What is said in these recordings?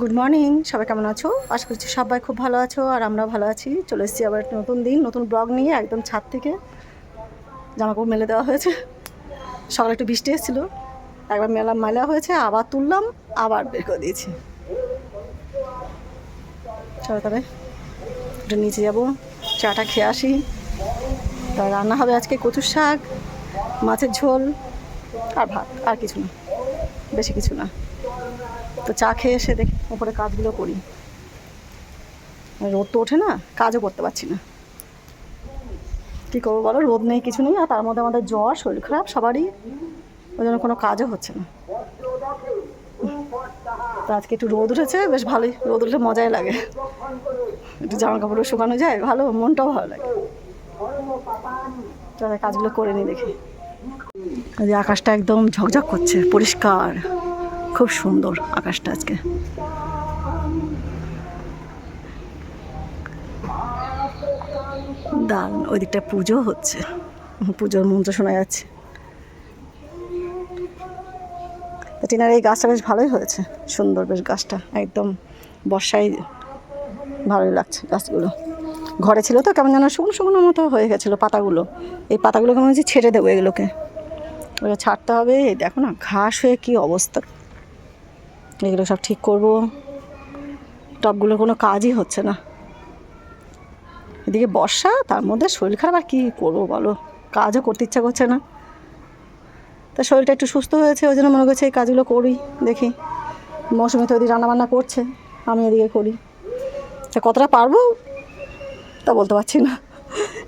Good morning সবাই কেমন আছো? আশা করছি সবাই খুব ভালো আছো আর আমরা ভালো আছি। চলে এসেছি আবার একটা নতুন দিন, নতুন ব্লগ নিয়ে একদম ছাদ থেকে। জামাকাপড় মেলে দেওয়া হয়েছে। সকালে একটু বৃষ্টি এসেছিল, একবার মেলা মেলা হয়েছে, আবার তুললাম, আবার বের করে দিয়েছি। চলো তবে, একটু নিচে যাব, চাটা খেয়ে আসি। তা রান্না হবে আজকে কচুর শাক, মাছের ঝোল, আর ভাত, আর কিছু না, বেশি কিছু না। তো চা খেয়ে এসে দেখি ওপরে কাজগুলো করি। রোদ তো ওঠে না, কাজও করতে পারছি না। কী করব বলো, রোদ নেই, কিছু নেই, আর তার মধ্যে আমাদের জ্বর, শরীর খারাপ, সবারই ওই জন্য কোনো কাজও হচ্ছে না। তো আজকে একটু রোদ উঠেছে, বেশ ভালোই, রোদ উঠলে মজাই লাগে। একটু জামা কাপড়ও শুকানো যায়, ভালো, মনটাও ভালো লাগে। তাহলে কাজগুলো করে নিই দেখি। আকাশটা একদম ঝকঝক করছে, পরিষ্কার। খুব সুন্দর আকাশটা আজকে। দারুণ ওই দিকটা পুজো হচ্ছে। পুজোর মন্ত্র শোনা যাচ্ছে। টিনার এই গাছটা বেশ ভালোই হয়েছে। সুন্দর বেশ গাছটা, একদম বর্ষায় ভালোই লাগছে গাছগুলো। ঘরে ছিল তো, কেমন যেন শুকনো শুকনো মতো হয়ে গেছিল পাতাগুলো। এই পাতাগুলোকে মনে হচ্ছে ছেড়ে দেবো এগুলোকে। ওটা ছাড়তে হবে দেখো না, ঘাস হয়ে কী অবস্থা। এগুলো সব ঠিক করব। টবগুলোর কোনো কাজই হচ্ছে না। এদিকে বর্ষা, তার মধ্যে শরীর খারাপ, আর কী করব বলো? কাজও করতে ইচ্ছা করছে না। তা শরীরটা একটু সুস্থ হয়েছে, ওই জন্য মনে করছে এই কাজগুলো করি, দেখি। মৌসুমি তো ওদিকে রান্নাবান্না করছে, আমি এদিকে করি। তা কতটা পারব? তা বলতে পারছি না।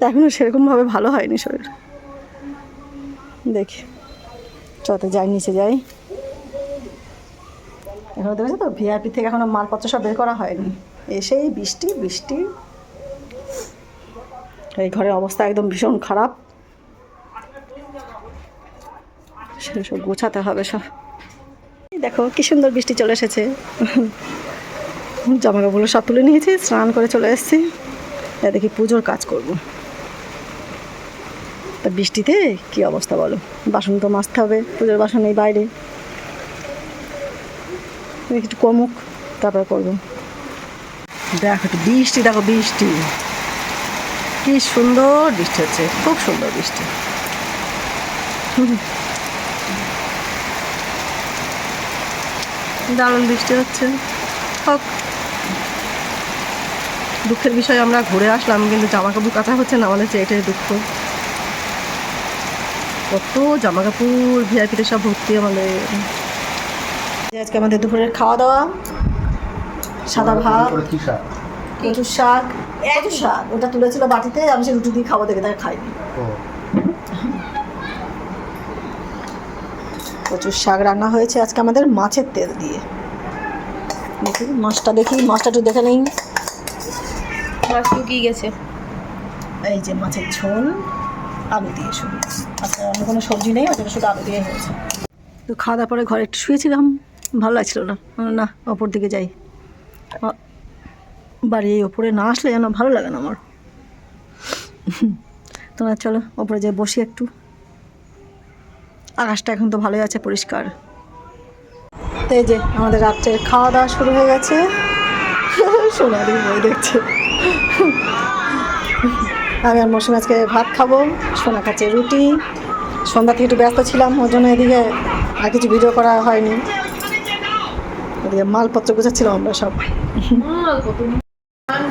এখনও সেরকমভাবে ভালো হয়নি শরীর। দেখি। চতে যাই নিচে যাই। এখনও দেখেছ তো? ভিআইপি থেকে এখনও মালপত্র সব বের করা হয়নি। এসেই বৃষ্টি বৃষ্টি। এই ঘরের অবস্থা একদম ভীষণ খারাপ। সেসব গোছাতে হবে সব। দেখো, কি সুন্দর বৃষ্টি চলে এসেছে। জামা কাপড়গুলো সব তুলে নিয়েছি, স্নান করে চলে এসেছি। দেখি পুজোর কাজ করব। তা বৃষ্টিতে কি অবস্থা বলো? বাসন তো মাজতে হবে, পুজোর বাসন এই বাইরে। একটু কমুক, তারপরে করব। দেখো বৃষ্টি দেখো বৃষ্টি। কি সুন্দর বৃষ্টি হচ্ছে, খুব সুন্দর বৃষ্টি। দারুণ বৃষ্টি হচ্ছে। হোক। দুঃখের বিষয়, আমরা ঘুরে আসলাম, কিন্তু জামা কাপড় কাচা হচ্ছে না, আমাদের এটাই দুঃখ। কত জামা কাপড় ভিআইপিতে সব ভর্তি আমাদের। আজকে আমাদের দুপুরের খাওয়া দাওয়া সাদা ভাত কচুর শাক কচুর শাক ওটা তুলেছিল বাটিতে আমি সে রুটি দিয়ে খাব দেখে তাকে খাইনি। ও। কচুর শাক রান্না হয়েছে আজকে আমাদের মাছের তেল দিয়ে। দেখি মাছটা দেখি মাছটা একটু দেখে নেই। মাছ লুকিয়ে গেছে। এই যে মাছের ঝোল আলু দিয়ে শুধু আচ্ছা অন্য কোনো সবজি নেই ওটা শুধু আলু দিয়ে হয়েছে। তো খাওয়া দাওয়ার পরে ঘরে একটু শুয়েছিলাম। ভালো লাগছিল না। না ওপর দিকে যাই। বাড়ি এই ওপরে না আসলে যেন ভালো লাগে না আমার। তোমরা চলো, ওপরে যাই বসি একটু। আকাশটা এখন তো ভালোই আছে, পরিষ্কার। তো এই যে, আমাদের রাত্রের খাওয়া দাওয়া শুরু হয়ে গেছে। সোনালি বই দেখছে। আমি আর মৌসুমি আজকে ভাত খাব, সোনা খাচ্ছে রুটি। সন্ধ্যা থেকে একটু ব্যস্ত ছিলাম, ওর জন্য এদিকে আর কিছু ভিডিও করা হয়নি। এদিকে মালপত্র গুছাচ্ছিলাম আমরা সব।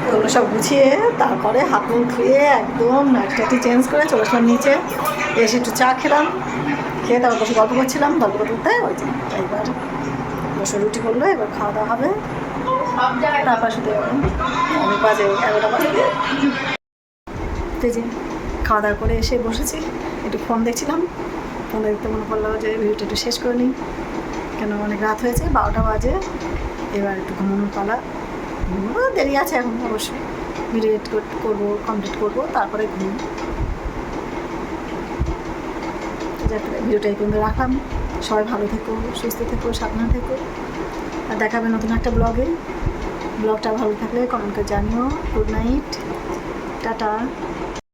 ওগুলো সব গুছিয়ে তারপরে হাত মুখ ধুয়ে একদম নাইটটাটি চেঞ্জ করে চলে আসলাম নিচে। এসে একটু চা খেলাম। খেয়ে তারপর বসে গল্প করছিলাম। গল্প করতে ওই যে এইবার বসে রুটি করল, এবার খাওয়া দাওয়া হবে। তারপর শুধু অনেক বাজে এগারোটা বাজে। যে খাওয়া দাওয়া করে এসে বসেছি। একটু ফোন দেখছিলাম। ফোন দেখতে মনে করল যে ভিডিওটা একটু শেষ করে নিই। কেন? অনেক রাত হয়েছে, বারোটা বাজে। এবার একটু ঘুমানোর পালা। ঘুমানো দেরি আছে এখন অবশ্যই। এডিট করব কমপ্লিট করব, তারপরে ঘুম। ভিডিওটা এই পর্যন্ত রাখলাম। সবাই ভালো থেকো, সুস্থ থেকো, সাবধানে থেকো। আর দেখাবে নতুন একটা ব্লগে ব্লগটা ভালো থাকলে কমেন্ট করে জানিও। Good night tata.